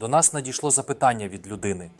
До нас надійшло запитання від людини.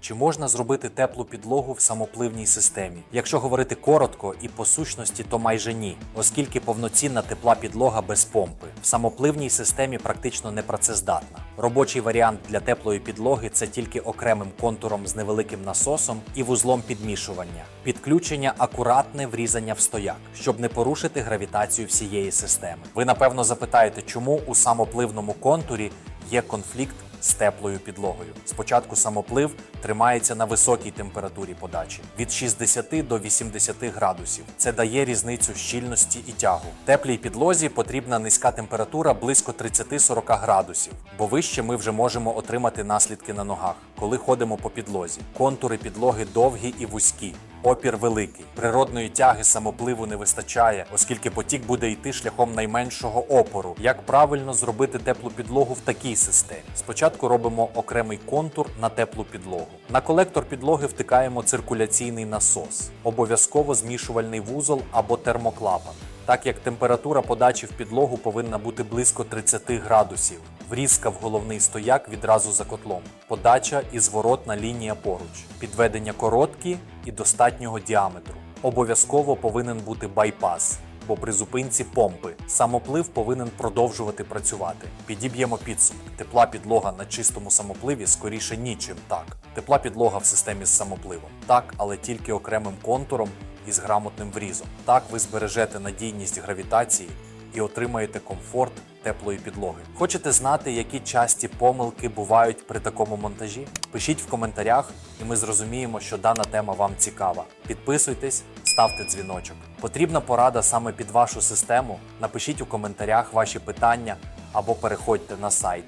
Чи можна зробити теплу підлогу в самопливній системі? Якщо говорити коротко і по сущності, то майже ні, оскільки повноцінна тепла підлога без помпи в самопливній системі практично не працездатна. Робочий варіант для теплої підлоги це тільки окремим контуром з невеликим насосом і вузлом підмішування. Підключення акуратне врізання в стояк, щоб не порушити гравітацію всієї системи. Ви напевно запитаєте, чому у самопливному контурі є конфлікт з теплою підлогою. Спочатку самоплив тримається на високій температурі подачі від 60 до 80 градусів. Це дає різницю щільності і тягу. Теплій підлозі потрібна низька температура близько 30-40 градусів, бо вище ми вже можемо отримати наслідки на ногах, коли ходимо по підлозі. Контури підлоги довгі і вузькі. Опір великий. Природної тяги самопливу не вистачає, оскільки потік буде йти шляхом найменшого опору. Як правильно зробити теплу підлогу в такій системі? Спочатку робимо окремий контур на теплу підлогу. На колектор підлоги втикаємо циркуляційний насос, обов'язково змішувальний вузол або термоклапан. Так як температура подачі в підлогу повинна бути близько 30 градусів. Врізка в головний стояк відразу за котлом. Подача і зворотна лінія поруч. Підведення короткі і достатнього діаметру. Обов'язково повинен бути байпас, бо при зупинці помпи самоплив повинен продовжувати працювати. Підіб'ємо підсумок. Тепла підлога на чистому самопливі скоріше нічим так. Тепла підлога в системі з самопливом. Так, але тільки окремим контуром і з грамотним врізом. Так ви збережете надійність гравітації і отримаєте комфорт теплої підлоги. Хочете знати, які часті помилки бувають при такому монтажі? Пишіть в коментарях, і ми зрозуміємо, що дана тема вам цікава. Підписуйтесь, ставте дзвіночок. Потрібна порада саме під вашу систему. Напишіть у коментарях ваші питання або переходьте на сайт